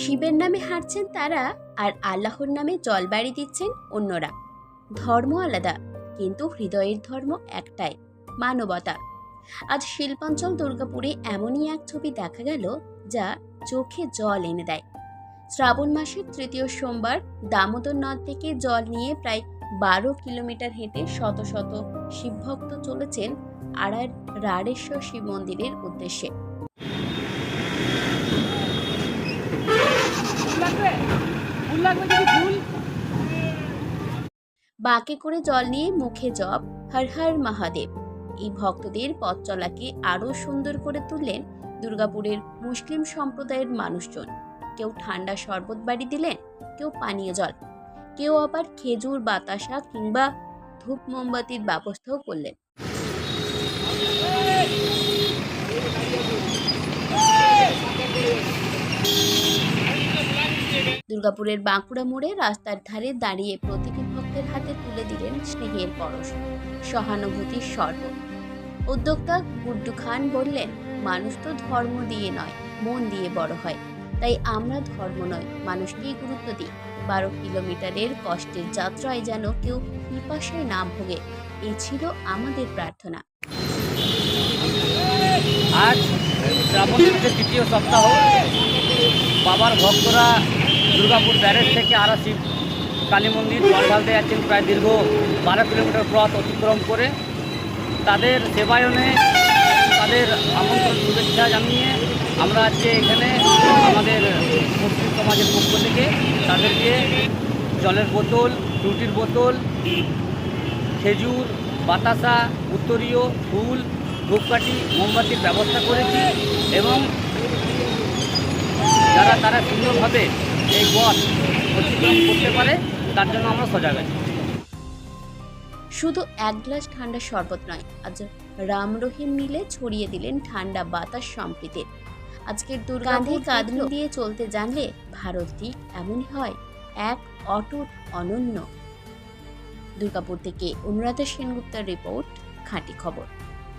শিবের নামে হাঁটছেন তারা আর আল্লাহর নামে জল জলবাড়ি দিচ্ছেন অন্যরা। ধর্ম আলাদা, কিন্তু হৃদয়ের ধর্ম একটাই, মানবতা। আজ শিল্পাঞ্চল দুর্গাপুরে এমনই এক ছবি দেখা গেল যা চোখে জল এনে দেয়। শ্রাবণ মাসের তৃতীয় সোমবার দামোদর নদ থেকে জল নিয়ে প্রায় বারো কিলোমিটার হেঁটে শত শত শিবভক্ত চলেছেন আড়ার রাড়েশ্বর শিব মন্দিরের উদ্দেশ্যে। বাঁকে করে জল নিয়ে মুখে জপ, হর হর মহাদেব। এই ভক্তদের পথ চলাকে আরও সুন্দর করে তুললেন দুর্গাপুরের মুসলিম সম্প্রদায়ের মানুষজন। কেউ ঠান্ডা শরবত বাড়ি দিলেন, কেউ পানীয় জল। কেউ আবার খেজুর, বাতাসা কিংবা ধূপ মোমবাতির ব্যবস্থাও করলেন। দুর্গাপুরের বাঁকুড়া মোড়ে রাস্তার ধারে দাঁড়িয়ে প্রতিটি ভক্তের হাতে তুলে দিলেন স্নেহের পরশ। সহানুভূতির স্বর্গ। উদ্যোক্তা গুড্ডু খান বললেন, মানুষ তো ধর্ম দিয়ে নয়, মন দিয়ে বড় হয়। তাই আমরা ধর্ম নয় মানুষকেই গুরুত্ব দিই। বারো কিলোমিটারের কষ্টের যাত্রায় যেন কেউ পিপাসায় না ভোগে, এই ছিল আমাদের প্রার্থনা। আজ শ্রাবণ তৃতীয় সপ্তাহ, বাবার ভক্তরা দুর্গাপুর ব্যারেজ থেকে আরাসি কালী মন্দির জল ঢালতে যাচ্ছেন প্রায় দীর্ঘ বারো কিলোমিটার পথ অতিক্রম করে তাদের সেবায়নে তাদের আমন্ত্রণ শুভেচ্ছা জানিয়ে আমরা আজকে এখানে আমাদের মুসলিম সমাজের পক্ষ থেকে তাদেরকে জলের বোতল, রুটির বোতল, খেজুর, বাতাসা, উত্তরীয় ফুল, ধূপকাঠি, মোমবাতির ব্যবস্থা করেছি এবং যারা তারা সুন্দরভাবে এই পথ অতিক্রম করতে পারে তার জন্য আমরা সজাগ আছি। শুধু এক গ্লাস ঠান্ডা শরবত নয় আজ রাম রহিম মিলে ছড়িয়ে দিলেন ঠান্ডা বাতাস সম্প্রীতির। আজকের দুর্গান্ধে কাঁদনি দিয়ে চলতে জানলে ভারত ঠিক এমনই হয় এক অটুট অনন্য। দুর্গাপুর থেকে অনুরাধা সেনগুপ্তার রিপোর্ট খাঁটি খবর।